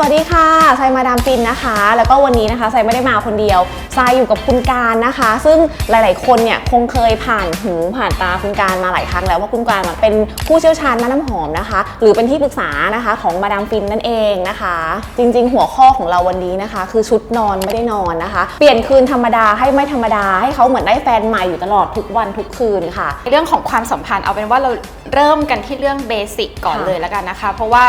สวัสดีค่ะทรายมาดามฟินนะคะ แล้วก็วันนี้นะคะทรายไม่ได้มาคนเดียวทรายอยู่กับคุณการนะคะ ซึ่งหลาย ๆ คนเนี่ยคงเคยผ่านหูผ่านตาคุณการมาหลายครั้งแล้วว่าคุณการเป็นผู้เชี่ยวชาญด้านน้ำหอมนะคะ หรือเป็นที่ปรึกษานะคะของมาดามฟินนั่นเองนะคะ จริง ๆ หัวข้อของเราวันนี้นะคะ คือชุดนอนไม่ได้นอนนะคะ เปลี่ยนคืนธรรมดาให้ไม่ธรรมดาให้เขาเหมือนได้แฟนใหม่อยู่ตลอดทุกวันทุกคืนค่ะ เรื่องของความสัมพันธ์เอาเป็นว่าเราเริ่มกันที่เรื่องเบสิกก่อนเลยแล้วกันนะคะ เพราะว่า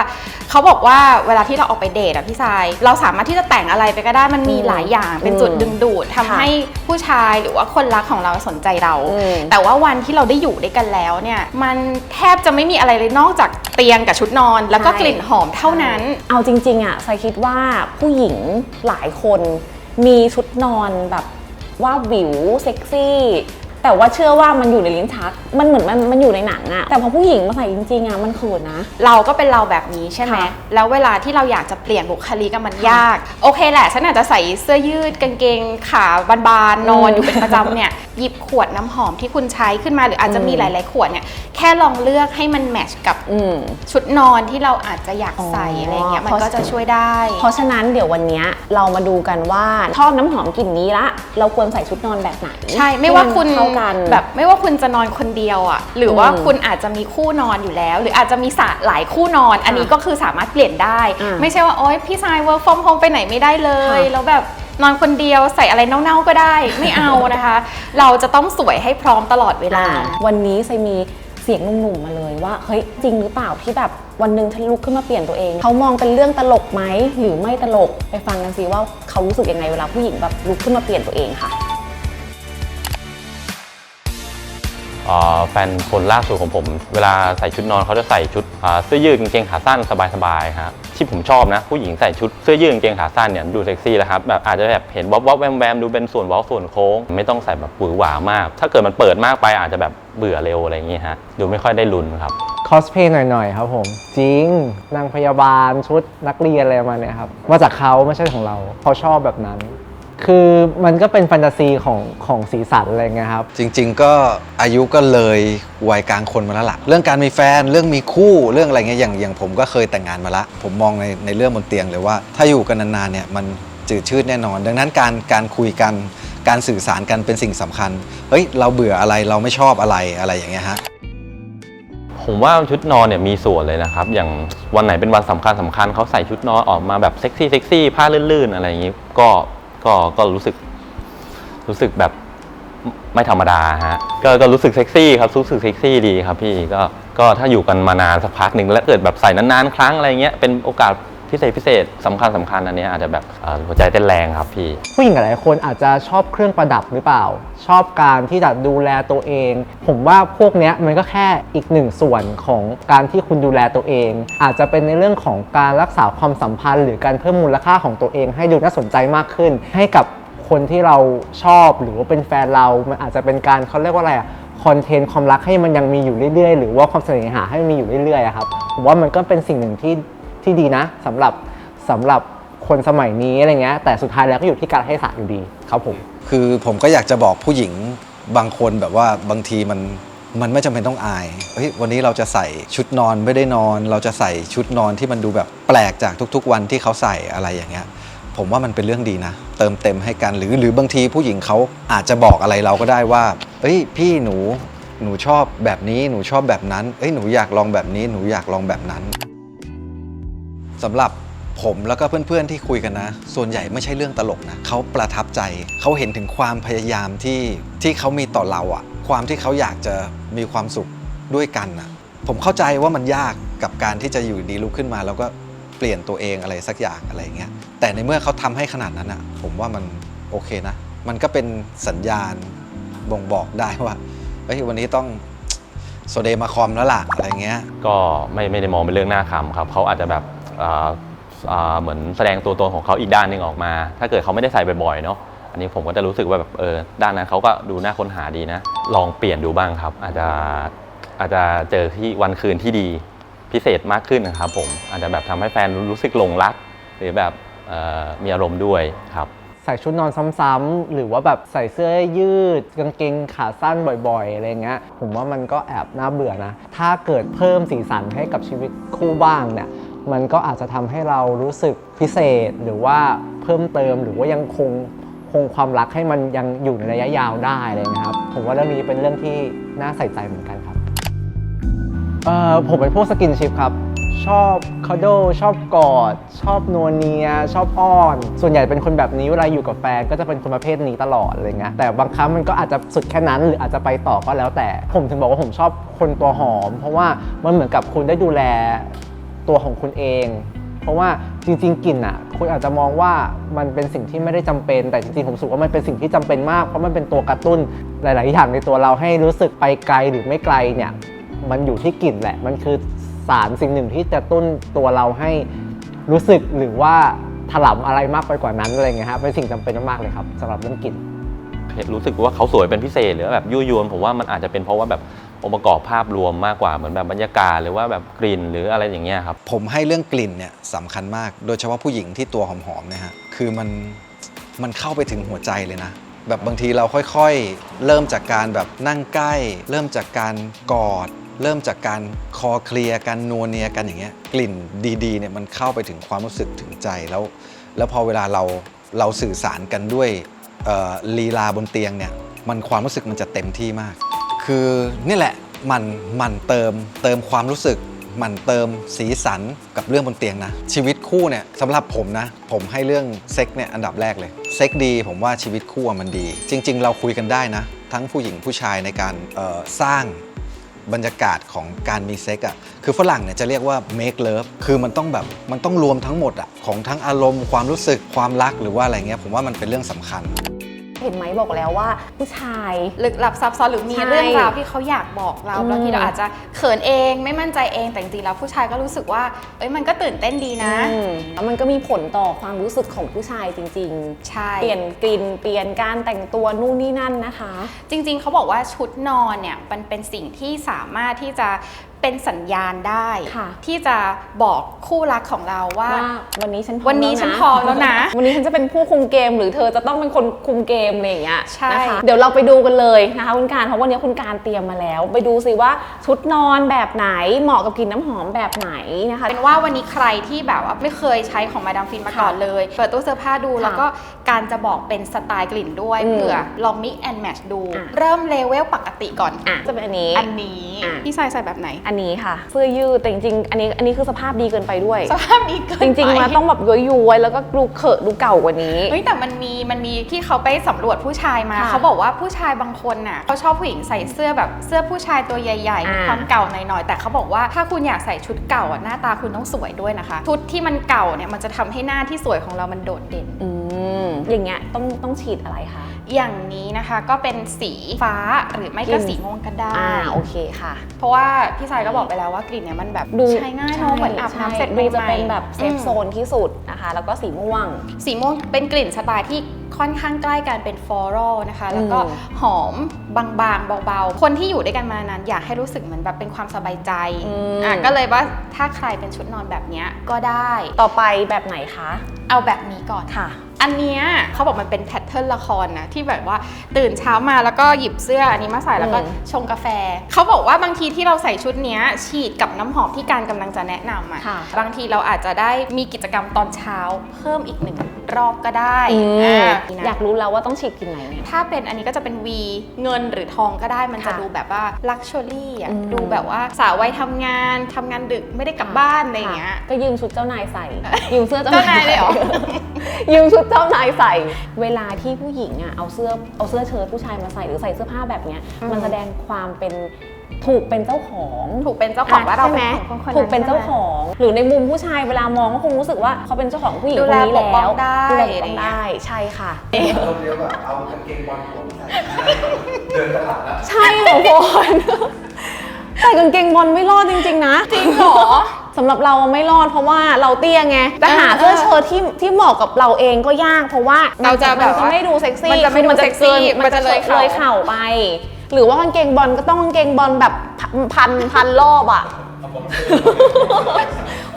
เขาบอกว่าเวลาที่เราออกไปเดทอะพี่ชาย เราสามารถที่จะแต่งอะไรไปก็ได้มันมีอืมหลายอย่างเป็นจุดอืมดึงดูดทำค่ะให้ผู้ชายหรือว่าคนรักของเราสนใจเราอืมแต่ว่าวันที่เราได้อยู่ด้วยกันแล้วเนี่ยมันแทบจะไม่มีอะไรเลยนอกจากเตียงกับชุดนอน แล้วก็ใช่กลิ่นหอมเท่านั้น เอาจริงๆอะทรายคิดว่าผู้หญิงหลายคนมีชุดนอนแบบว่าวิวเซ็กซี่ แต่ว่าเชื่อว่ามันอยู่ในลิ้นชัก มันเหมือนมันมันอยู่ในหนังอะแต่พอผู้หญิงมาใส่จริงๆอะมันเขินนะ เราก็เป็นเราแบบนี้ใช่ไหมค่ะแล้วเวลาที่เราอยากจะเปลี่ยนบุคลิกอะมันยาก โอเคแหละ ฉันอาจจะใส่เสื้อยืดกางเกงขาบานๆนอนอืมอยู่เป็นประจำเนี่ย หยิบขวดน้ำหอมที่คุณใช้ขึ้นมาหรืออาจจะมีอืมหลาย ๆ ขวดเนี่ยแค่ลองเลือกให้มันแมทช์กับอืม ชุดนอนที่เราอาจจะอยากใส่อ๋ออ อะไรเงี้ยมันเพราะก็จะช่วยได้ เพราะฉะนั้นเดี๋ยววันเนี้ยเรามาดูกันว่าชอบน้ำหอมกลิ่นนี้ละ เราควรใส่ชุดนอนแบบไหนใช่ไม่ว่าคุณให้นเข้ากัน แบบไม่ว่าคุณจะนอนคนเดียวอะ หรือว่าอืมคุณอาจจะมีคู่นอนอยู่แล้ว หรืออาจจะมีสะหลายคู่นอน อันนี้ก็คือสามารถเปลี่ยนได้ อ่าไม่ใช่ว่าโอ๊ยพี่ชาย work from home ไปไหนไม่ได้เลย ค่ะแล้วแบบ นอนคนเดียวใส่อะไรเน่าๆก็ได้ ไม่เอานะคะ เราจะต้องสวยให้พร้อมตลอดเวลาอ่าวันนี้ไซมีเสียงหนุ่มๆมาเลยว่าเฮ้ยจริงหรือเปล่าที่แบบวันหนึ่งฉันลุกขึ้นมาเปลี่ยนตัวเอง เขามองเป็นเรื่องตลกไหมหรือไม่ตลกไปฟังกันสิว่าเขารู้สึกยังไงเวลาผู้หญิงแบบลุกขึ้นมาเปลี่ยนตัวเองค่ะ แฟนคนล่าสุดของผม เวลาใส่ชุดนอนเขาจะใส่ชุดเสื้อยืดกางเกงขาสั้นสบายๆครับที่ผมชอบนะ ผู้หญิงใส่ชุดเสื้อยืดกางเกงขาสั้นเนี่ยดูเซ็กซี่แล้วครับแบบอาจจะแบบเห็นวอบวอบแวมแวมดูเป็นส่วนว้าส่วนโค้ง ไม่ต้องใส่แบบหวือหวามาก ถ้าเกิดมันเปิดมากไปอาจจะแบบเบื่อเร็วอะไรอย่างเงี้ยฮะดูไม่ค่อยได้ลุ้นครับคอสเพย์หน่อยๆครับผม จริงนางพยาบาลชุดนักเรียนอะไรประมาณเนี้ยครับมาจากเขาไม่ใช่ของเราเขาชอบแบบนั้น คือมันก็เป็นแฟนตาซีของของสีสันอะไรเงี้ยครับ จริง ๆ ก็อายุก็เลยวัยกลางคนมาแล้วล่ะ เรื่องการมีแฟนเรื่องมีคู่เรื่องอะไรเงี้ยอย่างอย่างผมก็เคยแต่งงานมาละ ผมมองในในเรื่องบนเตียงเลยว่า ถ้าอยู่กันนานๆเนี่ยมันจืดชืดแน่นอน ดังนั้นการการคุยกันการสื่อสารกันเป็นสิ่งสำคัญเฮ้ยเราเบื่ออะไรเราไม่ชอบอะไรอะไรอย่างเงี้ยฮะผมว่าชุดนอนเนี่ยมีส่วนเลยนะครับ อย่างวันไหนเป็นวันสำคัญสำคัญเขาใส่ชุดนอนออกมาแบบเซ็กซี่เซ็กซี่ผ้าลื่นๆอะไรอย่างนี้ก็ ก็ก็รู้สึก รู้สึกแบบไม่ธรรมดาฮะก็ก็รู้สึกเซ็กซี่ครับรู้สึกเซ็กซี่ดีครับพี่ก็ก็ถ้าอยู่กันมานานสักพักหนึ่งแล้วเกิดแบบใส่นานๆครั้งอะไรเงี้ยเป็นโอกาส พิเศษพิเศษสำคัญสำคัญอันเนี้ยอาจจะแบบเอ่อหัวใจเต้นแรงครับพี่ ผู้หญิงหลายคนอาจจะชอบเครื่องประดับหรือเปล่า ชอบการที่จะดูแลตัวเอง ผมว่าพวกเนี้ยมันก็แค่อีกหนึ่งส่วนของการที่คุณดูแลตัวเอง อาจจะเป็นในเรื่องของการรักษาความสัมพันธ์ หรือการเพิ่มมูลค่าของตัวเอง ให้ดูน่าสนใจมากขึ้น ให้กับคนที่เราชอบหรือว่าเป็นแฟนเรา มันอาจจะเป็นการเขาเรียกว่าอะไรอะคอนเทนต์ความรักให้มันยังมีอยู่เรื่อยๆ หรือว่าความเสน่หาให้มันมีอยู่เรื่อยๆอะครับผมว่ามันก็เป็นสิ่งหนึ่งที่ ที่ดีนะสำหรับสำหรับคนสมัยนี้อะไรเงี้ยแต่สุดท้ายแล้วก็อยู่ที่การให้สารอยู่ดีครับผมคือผมก็อยากจะบอกผู้หญิงบางคนแบบว่าบางทีมันมันไม่จำเป็นต้องอายเฮ้ยวันนี้เราจะใส่ชุดนอนไม่ได้นอน เราจะใส่ชุดนอนที่มันดูแบบแปลกจากทุกๆ วันที่เขาใส่อะไรอย่างเงี้ย ผมว่ามันเป็นเรื่องดีนะ เติมเต็มให้กันหรือหรือบางทีผู้หญิงเขาอาจจะบอกอะไรเราก็ได้ว่าเอ้ยพี่หนูหนูชอบแบบนี้หนูชอบแบบนั้นเอ้ยหนูอยากลองแบบนี้หนูอยากลองแบบนั้น สำหรับผมแล้วก็เพื่อนๆที่คุยกันนะ ส่วนใหญ่ไม่ใช่เรื่องตลกนะเขาประทับใจเขาเห็นถึงความพยายามที่ที่เขามีต่อเราอะความที่เขาอยากจะมีความสุขด้วยกันอะผมเข้าใจว่ามันยากกับการที่จะอยู่ดีลุกขึ้นมาแล้วก็เปลี่ยนตัวเองอะไรสักอย่างอะไรอย่างเงี้ยแต่ในเมื่อเขาทำให้ขนาดนั้นอะผมว่ามันโอเคนะ มันก็เป็นสัญญาณบ่งบอกได้ว่าเฮ้ยวันนี้ต้องโซเดมาคอมแล้วล่ะอะไรเงี้ยก็ไม่ไม่ได้มองเป็นเรื่องหน่าขำครับเขาอาจจะแบบ เหมือนแสดงตัวตนของเขาอีกด้านหนึ่งออกมา ถ้าเกิดเขาไม่ได้ใส่บ่อยๆเนาะอันนี้ผมก็จะรู้สึกว่าแบบเออด้านนั้นเขาก็ดูน่าค้นหาดีนะ ลองเปลี่ยนดูบ้างครับ อาจจะอาจจะเจอที่วันคืนที่ดีพิเศษมากขึ้นนะครับผมอาจจะแบบทำให้แฟนรู้สึกหลงรัก หรือแบบมีอารมณ์ด้วยครับใส่ชุดนอนซ้ำๆหรือว่าแบบใส่เสื้อยืดกางเกงขาสั้นบ่อยๆอะไรเงี้ยผมว่ามันก็แอบน่าเบื่อนะ ถ้าเกิดเพิ่มสีสันให้กับชีวิตคู่บ้างเนี่ย มันก็อาจจะทำให้เรารู้สึกพิเศษหรือว่าเพิ่มเติมหรือว่ายังคงคงความรักให้มันยังอยู่ในระยะยาวได้เลยนะครับ ผมว่าเรื่องนี้เป็นเรื่องที่น่าใส่ใจเหมือนกันครับเอ่อผมเป็นพวกสกินชิพครับ ชอบคาโดชอบกอด ชอบนัวเนีย ชอบอ้อน ส่วนใหญ่เป็นคนแบบนี้เวลาอยู่กับแฟนก็จะเป็นคนประเภทนี้ตลอดอะไรเงี้ยแต่บางครั้งมันก็อาจจะสุดแค่นั้น หรืออาจจะไปต่อก็แล้วแต่ ผมถึงบอกว่าผมชอบคนตัวหอม เพราะว่ามันเหมือนกับคุณได้ดูแล ตัวของคุณเอง เพราะว่าจริง ๆกลิ่นอะคุณอาจจะมองว่ามันเป็นสิ่งที่ไม่ได้จำเป็น แต่จริงๆผมสึกว่ามันเป็นสิ่งที่จำเป็นมาก เพราะมันเป็นตัวกระตุ้นหลาย ๆ อย่างในตัวเราให้รู้สึกไปไกลหรือไม่ไกลเนี่ยมันอยู่ที่กลิ่นแหละ มันคือสารสิ่งหนึ่งที่จะตุ้นตัวเราให้รู้สึกหรือว่าถลำอะไรมากไปกว่านั้นอะไรเงี้ยครับเป็นสิ่งจำเป็นมากๆเลยครับสำหรับเรื่องกลิ่นรู้สึกว่าเขาสวยเป็นพิเศษหรือแบบยั่วยวนผมว่ามันอาจจะเป็นเพราะว่าแบบ องค์ประกอบภาพรวมมากกว่าเหมือนแบบบรรยากาศหรือว่าแบบกลิ่นหรืออะไรอย่างเงี้ยครับ ผมให้เรื่องกลิ่นเนี่ยสำคัญมาก โดยเฉพาะผู้หญิงที่ตัวหอมๆเนี่ยฮะคือมันมันเข้าไปถึงหัวใจเลยนะ แบบบางทีเราค่อยๆ เริ่มจากการแบบนั่งใกล้ เริ่มจากการกอด เริ่มจากการคอเคลียร์กันนัวเนียกันอย่างเงี้ยกลิ่นดีๆเนี่ยมันเข้าไปถึงความรู้สึกถึงใจแล้ว แล้วพอเวลาเราเราสื่อสารกันด้วยลีลาบนเตียงเนี่ยมันความรู้สึกมันจะเต็มที่มาก คือนี่แหละมันมันเติมเติมความรู้สึกมันเติมสีสันกับเรื่องบนเตียงนะ ชีวิตคู่เนี่ยสำหรับผมนะ ผมให้เรื่องเซ็กเนี่ยอันดับแรกเลย เซ็กดีผมว่าชีวิตคู่มันดี จริง ๆ เราคุยกันได้นะ ทั้งผู้หญิงผู้ชายในการสร้างบรรยากาศของการมีเซ็กอะ่ะคือฝรั่งเนี่ยจะเรียกว่า make love คือมันต้องแบบมันต้องรวมทั้งหมดอะ่ะของทั้งอารมณ์ความรู้สึกความรักหรือว่าอะไรเงี้ยผมว่ามันเป็นเรื่องสำคัญ เห็นไหมบอกแล้วว่า ผู้ชาย ลึกลับซับซ้อนหรือมีใช่เรื่องราวที่เขาอยากบอกเราอืมบางทีเราอาจจะเขินเองไม่มั่นใจเองแต่จริงๆแล้วผู้ชายก็รู้สึกว่าเอ้ยมันก็ตื่นเต้นดีนะ อืมแล้วมันก็มีผลต่อความรู้สึกของผู้ชายจริง ใช่ ๆ เปลี่ยนกลิ่นเปลี่ยนการแต่งตัวนู่นนี่นั่นนะคะ จริงๆ เขาบอกว่าชุดนอนเนี่ยมันเป็นสิ่งที่สามารถที่จะ เป็นสัญญาณได้ค่ะ ที่จะบอกคู่รักของเราว่า ว่าวันนี้ฉันพร้อมวันนี้แล้วะฉันพร้อมแล้วนะ วันนี้ฉันจะเป็นผู้คุมเกม หรือเธอจะต้องเป็นคนคุมเกมอะไรอย่างเงี้ยใช่ นะคะเดี๋ยวเราไปดูกันเลยนะคะคุณการเพราะวันนี้คุณการเตรียมมาแล้ว ไปดูสิว่าชุดนอนแบบไหนเหมาะกับกลิ่นน้ำหอมแบบไหนนะคะ เป็นว่าวันนี้ใครที่แบบว่าไม่เคยใช้ของมาดามฟินมาก่อนเลย เปิดตู้เสื้อผ้าดูค่ะแล้วก็ การจะบอกเป็นสไตล์กลิ่นด้วยอืมเผื่อลอง mix and match ดู อะ เริ่มเลเวลปกติก่อน อะจะเป็นอันนี้ อันนี้อะ พี่ชายใส่แบบไหนอันนี้ค่ะเสื้อยืดแต่จริงๆอันนี้อันนี้คือสภาพดีเกินไปด้วย สภาพดีเกินจริงๆไปมันต้องแบบย้อยๆแล้วก็ดูเขอะดูเก่ากว่านี้ เฮ้ยแต่มันมีมันมีที่เขาไปสำรวจผู้ชายมา ค่ะเขาบอกว่าผู้ชายบางคนน่ะเขาชอบผู้หญิงใส่เสื้อแบบเสื้อผู้ชายตัวใหญ่ๆมีอ่า ความเก่าหน่อยๆแต่เขาบอกว่าถ้าคุณอยากใส่ชุดเก่าอะหน้าตาคุณต้องสวยด้วยนะคะ ชุดที่มันเก่าเนี่ยมันจะทำให้หน้าที่สวยของเรามันโดดเด่น อืม อย่างเงี้ยต้องต้องฉีดอะไรคะ อย่างนี้นะคะก็เป็นสีฟ้าหรือไม่กลิ่ก็นสีม่วงก็ได้อ่าโอเคค่ะ เพราะว่าพี่ชายก็บอกไปแล้วว่ากลิ่นเนี่ยมันแบบดูใช้ง่ายเนอะเหมือนอาบน้ำเสร็จดูจะใหม่ๆเป็นแบบเซฟอืมโซนที่สุดนะคะ แล้วก็สีม่วง สีม่วงเป็นกลิ่นสไตล์ที่ค่อนข้างใกล้กันเป็นฟลอรัลนะคะ แล้วก็อืมหอมบางๆเบาๆ คนที่อยู่ด้วยกันมานานอยากให้รู้สึกเหมือนแบบเป็นความสบายใจอืมอะก็เลยว่าถ้าใครเป็นชุดนอนแบบเนี้ยก็ได้ต่อไปแบบไหนคะ เอาแบบนี้ก่อนค่ะ อันเนี้ยเขาบอกมันเป็นแพทเทิร์นละครนะที่แบบว่าตื่นเช้ามาแล้วก็หยิบเสื้ออันนี้มาใส่แล้วก็อืมชงกาแฟ เขาบอกว่าบางทีที่เราใส่ชุดเนี้ยฉีดกับน้ำหอมที่การกำลังจะแนะนำอะค่ะบางทีเราอาจจะได้มีกิจกรรมตอนเช้า เพิ่มอีกหนึ่งรอบก็ได้อืมอ่าอยากรู้แล้วว่าต้องฉีดกลิ่นไหนเนี่ยถ้าเป็นอันนี้ก็จะเป็น V เงินหรือทองก็ได้มันจะค่ะดูแบบว่าลักชัวรี่อะอืมดูแบบว่าสาววัยทำงานทำงานดึกไม่ได้กลับบ้านอะไรอย่างเงี้ยก็ยืมชุดเจ้านายใส่ยืมเสื้อเจ้าเจ้านายเลยเหรอ ยืมชุดเจ้านายใส่ เวลาที่ผู้หญิงอะเอาเสื้อเอาเสื้อเชิ้ตผู้ชายมาใส่หรือใส่เสื้อผ้าแบบเนี้ยอืมมันแสดงความเป็นถูกเป็นเจ้าของถูกเป็นเจ้าของว่าเราใช่ไหมเป็นของคนคนนั้นถูกเป็นเจ้าใช่ไหมของ หรือในมุมผู้ชายเวลามองก็คงรู้สึกว่าเขาเป็นเจ้าของผู้หญิงดูคนแลนี้ปกป้แล้องวได้ดูแลปกอะไรป้องเงี้ยได้ใช่ค่ะเราเรียกว่าเอากางเกงบอลผมใส่เดินตลาดแล้วใช่เหรอพลใส่กางเกงบอลไม่รอดจริง ๆ นะ จริงเหรอ สำหรับเราไม่รอดเพราะว่าเราเตี้ยไงแต่หาเสื้อเชิ้ตที่ที่เหมาะกับเราเองก็ยากเพราะว่าเราจะแบบมันจะว่าไม่ดูเซ็กซี่มันจะไม่ดูคือเซ็กซี่กิมันจะเลยเลเข่ายเข่าไป หรือว่ากางเกงบอลก็ต้องกางเกงบอลแบบพันพันรอบอะ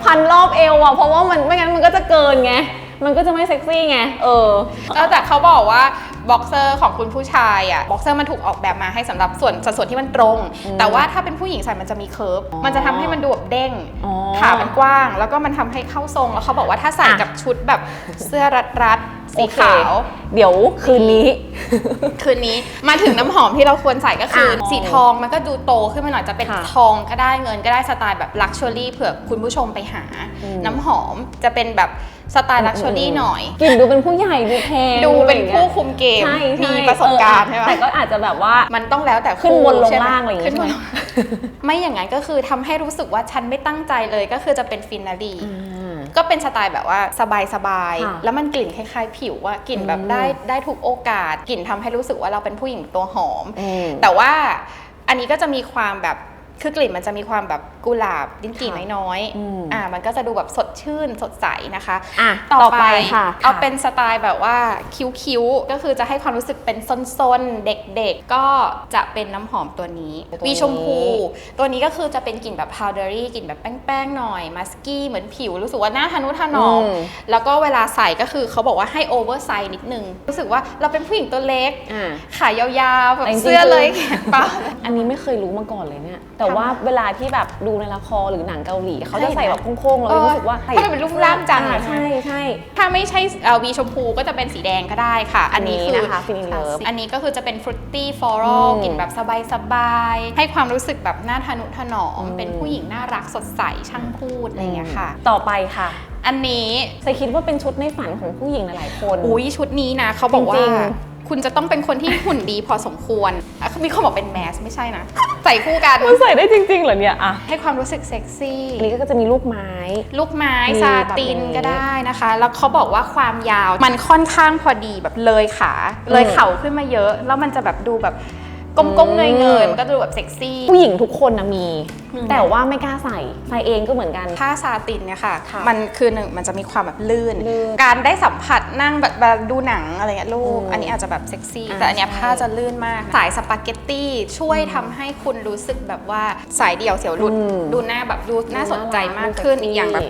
พันรอบเอวอะเพราะว่ามันไม่งั้นมันก็จะเกินไงมันก็จะไม่เซ็กซี่ไงเออเออแต่เขาบอกว่า บ็อกเซอร์ของคุณผู้ชายอะบ็อกเซอร์มันถูกออกแบบมาให้สำหรับส่วนสัดส่วนที่มันตรง แต่ว่าถ้าเป็นผู้หญิงใส่มันจะมีเคิร์ฟมันจะทำให้มันดูแบบเด้งอ๋อขามันกว้าง แล้วก็มันทำให้เข้าทรงแล้วเขาบอกว่าถ้าใส่อะกับชุดแบบเสื้อรัดรัดๆสีโอเคขาว เดี๋ยวคืนนี้ คืนนี้มาถึงน้ำหอมที่เราควรใส่ก็คืออะสีทองมันก็ดูโตขึ้นมาหน่อยจะเป็นค่ะทองก็ได้เงินก็ได้สไตล์แบบลักชัวรี่เผื่อคุณผู้ชมไปหาอืมน้ำหอมจะเป็นแบบ สไตล์ลักชัวรี่หน่อย กลิ่นดูเป็นผู้ใหญ่ดูแพงดูเป็นอะไรอย่างงี้ผู้ยคุมเกม ใช่ใช่มีประสบการณ์เอใช่อไหมแต่ก็อาจจะแบบว่ามันต้องแล้วแต่ขึ้นบนลงใช่หมล่างอะไรอย่างงี้ขึ้นบนใช่ไหมลงไม่อย่างนั้นก็คือทำให้รู้สึกว่าฉันไม่ตั้งใจเลยก็คือจะเป็นฟินาลีก็เป็นสไตล์แบบว่าสบายค่ะๆแล้วมันกลิ่นคล้ายๆ ผิวอะกลิ่นแบบอืมได้ได้ทุกโอกาส กลิ่นทำให้รู้สึกว่าเราเป็นผู้หญิงตัวหอมอืมแต่ว่าอันนี้ก็จะมีความแบบคือกลิ่นมันจะมีความแบบกุหลาบลิ้นจี่ค่ะน้อยอืมอ่ามันก็จะดูแบบสดชื่นสดใสนะคะ อะต่อต่อไปไปค่ะ เอาค่ะเป็นสไตล์แบบว่าคิ้วๆ ก็คือจะให้ความรู้สึกเป็นซนๆ เด็กๆ ก็จะเป็นน้ำหอมตัวนี้ตัวนี้ วีชมพู ตัวนี้ก็คือจะเป็นกลิ่นแบบ powdery กลิ่นแบบแป้งๆ หน่อย มัสกี้เหมือนผิว รู้สึกว่าหน้าทะนุถนอมอืมแล้วก็เวลาใส่ก็คือเขาบอกว่าให้โอเวอร์ไซส์นิดนึง รู้สึกว่าเราเป็นผู้หญิงตัวเล็ก อ่า ขายาวๆแบบแต่จริงๆ เสื้อเลยแขนเปล่า อันนี้ไม่เคยรู้มาก่อนเลยเนี่ย แต่ว่าเวลาที่แบบดูในละครหรือหนังเกาหลีเขาจะใส่แบบโค้งๆเรารู้สึกว่าเออให้มันเป็นรูปร่างจังอะอ่าใช่ใช่ถ้าไม่ใช่วีชมพูก็จะเป็นสีแดงก็ได้ค่ะ อันนี้อันนี้คือนะคะ Feeling Love อันนี้ก็คือจะเป็นฟรุตตี้ฟลอรัลอืมกลิ่นแบบสบายๆให้ความรู้สึกแบบน่าทะนุถนอมอืมเป็นผู้หญิงน่ารักสดใสช่างพูดอะไรอย่างเงี้ยค่ะ ต่อไปค่ะอันนี้ใส่คิดว่าเป็นชุดในฝันของผู้หญิงหลายๆคน อุ้ยชุดนี้นะเขาบอกว่าจริง คุณจะต้องเป็นคนที่หุ่นดีพอสมควรอะมีคนบอกเป็นแมสไม่ใช่นะ ใส่คู่กัน มันใส่ได้จริงๆเหรอเนี่ยอะให้ความรู้สึกเซ็กซี่ อันนี้ก็จะมีลูกไม้ ลูกไม้มีซาแบบตินอย่างนี้ก็ได้นะคะ แล้วเขาบอกว่าความยาวมันค่อนข้างพอดีแบบเลยขา เลยอืมเข่าขึ้นมาเยอะ แล้วมันจะแบบดูแบบ ก้อืมมๆเงยเงยๆมันก็ดูแบบเซ็กซี่ ผู้หญิงทุกคนนะมี อืม แต่ว่าไม่กล้าใส่ใส่เองก็เหมือนกัน ผ้าซาตินเนี่ยค่ะ ค่ะมันคือหนึ่งมันจะมีความแบบลื่น ลื่นการได้สัมผัสนั่งแบบแบบดูหนังอะไรเงี้ยลูก อืมอันนี้อาจจะแบบเซ็กซี่ อ่าแต่อันเนี้ยใช่ ผ้าจะลื่นมาก สายสปาเกตตี้ช่วยทำให้คุณรู้สึกแบบว่าสายเดี่ยวเสียวหลุด อืมดูหน้าแบบดูน่าสนใจดูน่ารักมากขึ้นดูเซ็กซี่อีกอย่างแบบ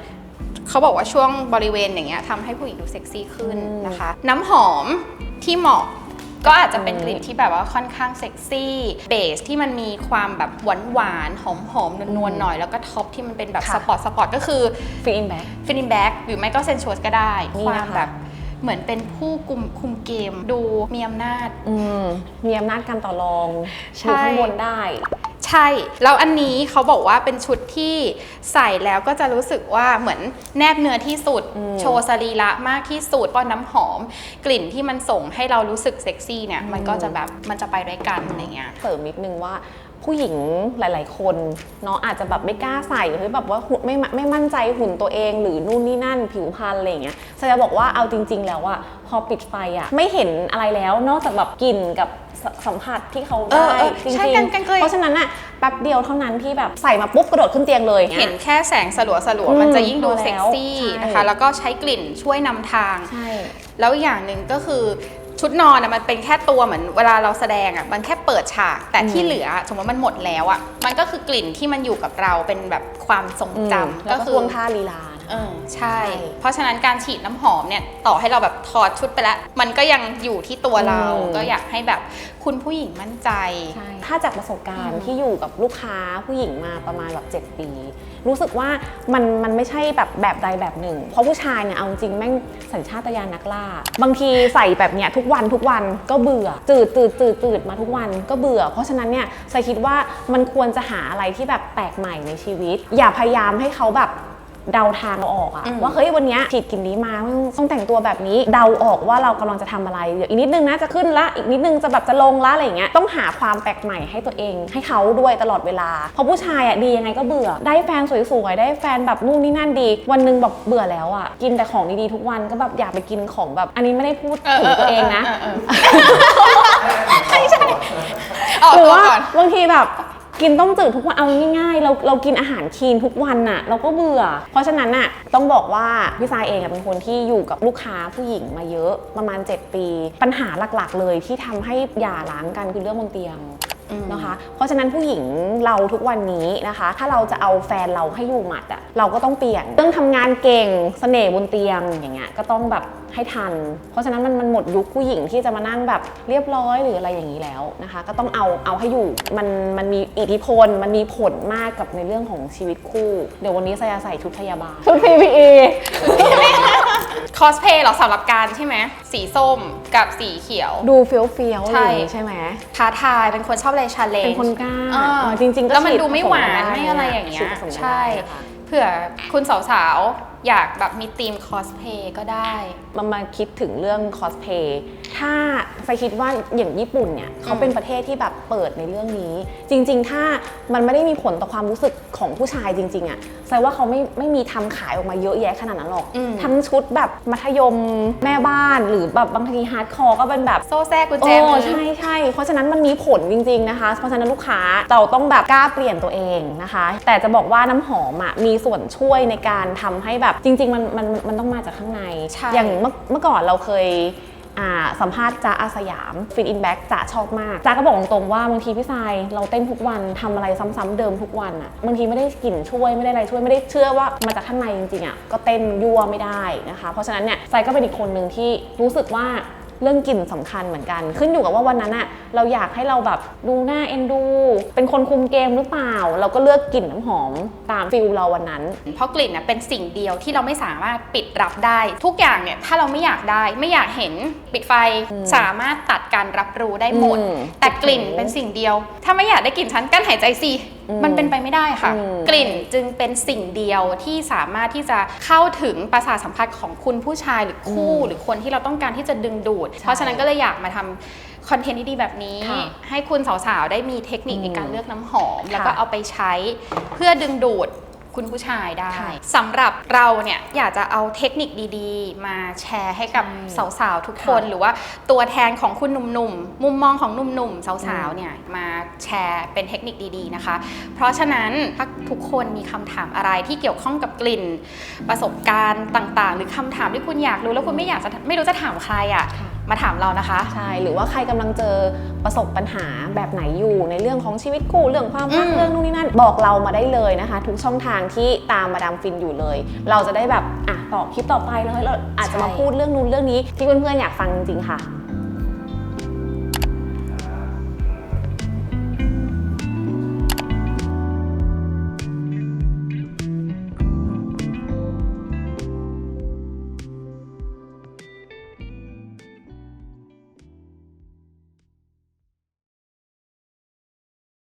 เขาบอกว่าช่วงบริเวณอย่างเงี้ยทำให้ผู้หญิงดูเซ็กซี่ขึ้นอืมนะคะ น้ำหอมที่เหมาะ ก็อาจจะเป็นกลิ่นที่แบบว่าค่อนข้างเซ็กซี่เบสที่มันมีความแบบหวานหวานๆหอมหอมๆนวลๆหน่อย แล้วก็ท็อปที่มันเป็นแบบค่ะสปอร์ตสปอร์ตก็คือฟีนแบ็กฟินินแบ็กหรือไม่ก็เซนชวสก็ได้นี่ความนะคะแบบเหมือนเป็นผู้กุมคุมเกมดูมีอำนาจอืมมีอำนาจการต่อรองใช่อยู่ข้างบนได้ ใช่ แล้วอันนี้เขาบอกว่าเป็นชุดที่ใส่แล้วก็จะรู้สึกว่าเหมือนแนบเนื้อที่สุดอืมโชว์สรีระมากที่สุดก็น้ำหอม กลิ่นที่มันส่งให้เรารู้สึกเซ็กซี่เนี่ย มันก็จะแบบมันจะไปด้วยกันอะไรเงี้ยเสริมนิดนึงว่าผู้หญิงหลาย ๆ คนเนาะอาจจะแบบไม่กล้าใส่หรือแบบว่าหุ่นไม่มไม่มั่นใจหุ่นตัวเองหรือนู่นนี่นั่นผิวพรรณอะไรอย่างเงี้ยจะจะบอกว่าเอาจริง ๆ แล้วอะพอปิดไฟอะไม่เห็นอะไรแล้วนอกจากแบบกลิ่นกับ สสัมผัสที่เขาเอได้อเออจริงใช่ๆกันกันเคยเพราะฉะนั้นอะแป๊บเดียวเท่านั้นที่แบบใส่มาปุ๊บกระโดดขึ้นเตียงเลยเห็นแค่แสงสลัวสลัวอืมมันจะยิ่งดูพอแล้วเซ็กซี่ใช่นะคะแล้วก็ใช้กลิ่นช่วยนำทาง ใช่ แล้วอีกอย่างหนึ่งก็คือชุดนอนอะมันเป็นแค่ตัวเหมือนเวลาเราแสดงอะมันแค่เปิดฉาก แต่ที่อืมเหลือสมมติมันหมดแล้วอะมันก็คือกลิ่นที่มันอยู่กับเราเป็นแบบความทรงจำแล้วก็ก็คืท่วงท่าลีลา เออใช่ ใช่ เพราะฉะนั้นการฉีดน้ำหอมเนี่ยต่อให้เราแบบถอดชุดไปแล้ว มันก็ยังอยู่ที่ตัวเรา อืม ก็อยากให้แบบคุณผู้หญิงมั่นใจ ใช่ถ้าจากประสบการอืณ์ม ที่อยู่กับลูกค้าผู้หญิงมาประมาณแบบ 7 ปี รู้สึกว่ามันมันไม่ใช่แบบแบบใดแบบหนึ่ง เพราะผู้ชายเนี่ยเอาจริงๆแม่งสัญชาตญาณนักล่า บางทีใส่แบบเนี้ยทุกวันทุกวันก็เบื่อ จืดจืดจืดจืดมาทุกวันก็เบื่อ เพราะฉะนั้นเนี่ยใส่คิดว่ามันควรจะหาอะไรที่แบบแปลกใหม่ในชีวิต อย่าพยายามให้เขาแบบ เดาทางเราออกอะอืมว่าเฮ้ยวันเนี้ยฉีดกลิ่นนี้มาต้องแต่งตัวแบบนี้เดาออกว่าเรากำลังจะทำอะไรเดี๋ยวอีกนิดนึงนะจะขึ้นละอีกนิดนึงจะแบบจะลงละอะไรอย่างเงี้ยต้องหาความแปลกใหม่ให้ตัวเอง ให้เขาด้วยตลอดเวลาเพราะผู้ชายอะดียังไงก็เบื่อ ได้แฟนสวยๆได้แฟนแบบนู่นนี่นั่นดี วันหนึงแบบเบื่อแล้วอะกินแต่ของดีๆทุกวันก็แบบอยากไปกินของแบบ อันนี้ไม่ได้พูดถึงตัวเองนะใช่ใช่ออกหรือตัวว่าก่อนบางทีแบบ กินต้มจืดทุกวันเอาง่ายๆ เราเรากินอาหารคีนทุกวันน่ะ เราก็เบื่อ เพราะฉะนั้นน่ะต้องบอกว่าพี่ซายเองอะเป็นคนที่อยู่กับลูกค้าผู้หญิงมาเยอะประมาณ 7 ปี ปัญหาหลักๆ เลยที่ทำให้หย่าร้างกันคือเรื่องบนเตียง นะคะ เพราะฉะนั้นผู้หญิงเราทุกวันนี้นะคะ ถ้าเราจะเอาแฟนเราให้อยู่หมัดอะเราก็ต้องเปลี่ยนเรื่องทำงานเก่งเสน่ห์บนเตียงอย่างเงี้ยก็ต้องแบบให้ทัน เพราะฉะนั้นมันมันหมดยุคผู้หญิงที่จะมานั่งแบบเรียบร้อยหรืออะไรอย่างนี้แล้วนะคะ ก็ต้องเอาเอาให้อยู่มันมันมีอิทธิพล มันมีผลมากกับในเรื่องของชีวิตคู่ เดี๋ยววันนี้สยาใส่ชุดพยาบาลชุด PPE คอสเพย์เหรอสำหรับการใช่ไหมสีส้มกับสีเขียว ดูเฟี้ยวเฟี้ยวๆใช่ เลยใช่ไหม ท้าทายเป็นคนชอบอะไรชาเลนเป็นคนกล้าอ่าเออจริงๆก็แล้วมันฉีดดูไม่หวานผสมกันได้ไม่อะไรอย่างเงี้ฉียดผสมกันใช่ได้นะคะ เผื่อคุณสาวๆ อยากแบบมีธีมคอสเพย์ก็ได้มามาคิดถึงเรื่องคอสเพย์ถ้าไฟคิดว่าอย่างญี่ปุ่นเนี่ยเขาเป็นประเทศที่แบบเปิดในเรื่องนี้ จริง ๆ ถ้ามันไม่ได้มีผลต่อความรู้สึกของผู้ชายจริง ๆอะ่ะแสดงว่าเขาไม่ไม่มีทำขายออกมาเยอะแยะขนาดนั้นหรอกอืมทั้งชุดแบบมัธยมแม่บ้านหรือแบบบางทีฮาร์ดคอร์ก็เป็นแบบโซ่แทรกกุญแจโอ้มือใช่ใช่เพราะฉะนั้นมันมีผลจริง ๆนะคะ เพราะฉะนั้นลูกค้าเราต้องแบบกล้าเปลี่ยนตัวเองนะคะ แต่จะบอกว่าน้ำหอมอะมีส่วนช่วยในการทำให้แบบจริง ๆ มันมันมันต้องมาจากข้างใน ใช่ อย่างเมื่อเมื่อก่อนเราเคยอ่าสัมภาษณ์จ้าอาสยามฟินอินแบ็กจ้าชอบมากจ้าก็บอกตรงๆว่าบางทีพี่ทรายเราเต้นทุกวันทำอะไรซ้ำๆเดิมทุกวันอะบางทีไม่ได้กลิ่นช่วยไม่ได้อะไรช่วยไม่ได้เชื่อว่ามาจากข้างในจริงๆอะก็เต้นยั่วไม่ได้นะคะ เพราะฉะนั้นเนี่ยทรายก็เป็นอีกคนหนึ่งที่รู้สึกว่า เรื่องกลิ่นสำคัญเหมือนกัน ขึ้นอยู่กับว่าวันนั้นอะเราอยากให้เราแบบดูหน้าเอ็นดู เป็นคนคุมเกมหรือเปล่า เราก็เลือกกลิ่นน้ำหอมตามฟิลเราวันนั้น เพราะกลิ่นน่ะเป็นสิ่งเดียวที่เราไม่สามารถปิดรับได้ ทุกอย่างเนี่ยถ้าเราไม่อยากได้ไม่อยากเห็นปิดไฟสามารถตัดการรับรู้ได้หมดอืมแต่กลิ่นเป็นสิ่งเดียว ถ้าไม่อยากได้กลิ่นฉันกั้นหายใจสิอื มมันเป็นไปไม่ได้ค่ะอืมกลิ่นจึงเป็นสิ่งเดียวที่สามารถที่จะเข้าถึงประสาทสัมผัสของคุณผู้ชายหรือคู่หรือคนที่เราต้องการที่จะดึงดูด เพราะฉะนั้นก็เลยอยากมาทำคอนเทนต์ดีๆแบบนี้ค่ะให้คุณสาวๆ ได้มีเทคนิคในการอืมเลือกน้ำหอม แล้วค่ะก็เอาไปใช้เพื่อดึงดูด คุณผู้ชายได้ค่ะสำหรับเราเนี่ยอยากจะเอาเทคนิคดีๆ มาแชร์ให้กับใช่สาวๆทุกคนค่ะหรือว่าตัวแทนของคุณหนุ่มๆมุมมองของหนุ่มๆสาวๆเนี่ยมาแชร์เป็นเทคนิคดีๆนะคะ เพราะฉะนั้นถ้าทุกคนมีคำถามอะไรที่เกี่ยวข้องกับกลิ่น ประสบการณ์ต่างๆ หรือคำถามที่คุณอยากรู้แล้วคุณไม่อยากจะไม่รู้จะถามใครอะ่ะค่ะ มาถามเรานะคะ ใช่ หรือว่าใครกำลังเจอประสบปัญหาแบบไหนอยู่ในเรื่องของชีวิตคู่เรื่องความรักอืมเรื่องนู่นนี่นั่น บอกเรามาได้เลยนะคะ ทุกช่องทางที่ตามมาดามฟินอยู่เลย เราจะได้แบบอะตอบคลิปต่อไปเลยเราอาจจะมาพูดเรื่องนู้นเรื่องนี้ที่เพื่อนๆอยากฟังจริงๆค่ะ